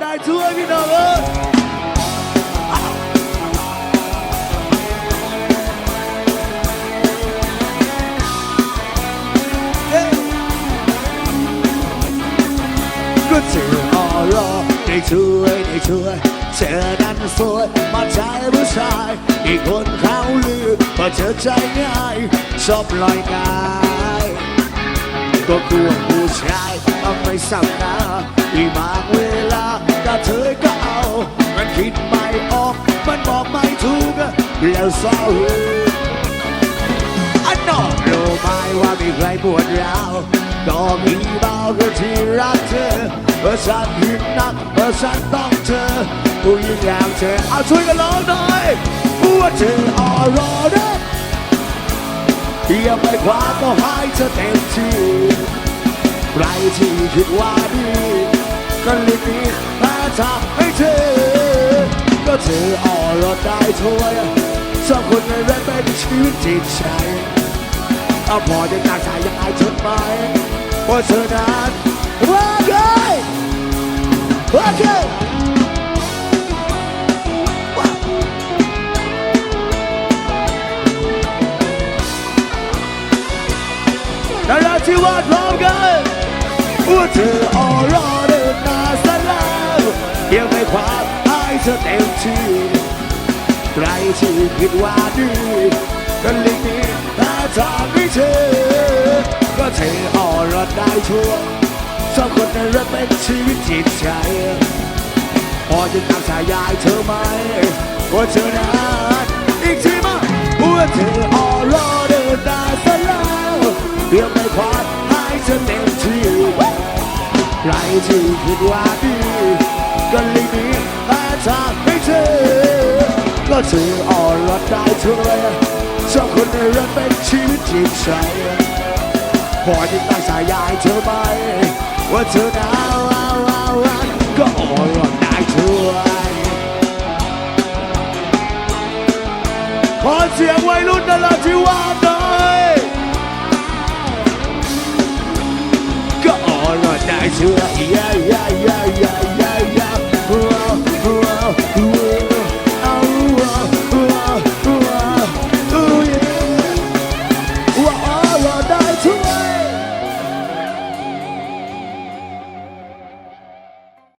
ได้ช่วยพี่น้องเอ้ยก็เธออรอได้ช่วยได้ช่วยเธอนั้นสวยมาใจผู้ชายอีกคนเขาลือว่าเธอใจง่ายชอบลอยกายก็กลัวผู้ชายมันไม่สำคัญอีบางเว ลาเธอก็เอา มันคิดไม่ออก มันบอกไม่ถูก แล้วเศร้าอันนอกรู้ไหมว่ามีใครปวดร้าวก็มีเบาก็ที่รักเธอเพราะฉันผิดนักเพราะฉันต้องเธอผู้หญิงอย่างเธอเอาช่วยกันร้องหน่อยว่าเธอออรอเด้อเทียบไปขวาก็หายจะเต็มที่ใครที่คิดว่าดี ก็รีบมีมาทำให้เธอ ก็เธออ่อนรอดได้ช่วยชอบคนในแรกเป็นชีวิตจิตใจเอาพอจะตาสายยังไงทนไหมเพราะเธอนั้นว่าไงว่าไงว่านาราธิวาสพร้อมกัน เธอเต็มที่ใครที่คิดว่าดีก็เลยมีหาทางให้เธอก็เธอออรอดได้ชั่วร์ชอบคนนั้นรักเป็นชีวิตจิตใจพอจะตามสายยายเธอไหมว่าเธอนั้นอีกทีมาว่าเธอออรอเดินหน้าสลาวเพียงไม่พอให้เธอเต็มที่ใครที่คิดว่าดีก็เลยมีหา ทางให้เธอก็เธอออรอดได้ช่วยชอบคนในรักเป็นชีวิตจิตใจพอจะตั้งสายยายเธอไหมว่าเธอหนาวเอาเอาเอาก็อ่อนรอดได้ช่วยขอเสียงวัยรุ่นนราธิวาสหน่อยก็อ่อนรอดได้ช่วย yeah yeah yeah yeah yeah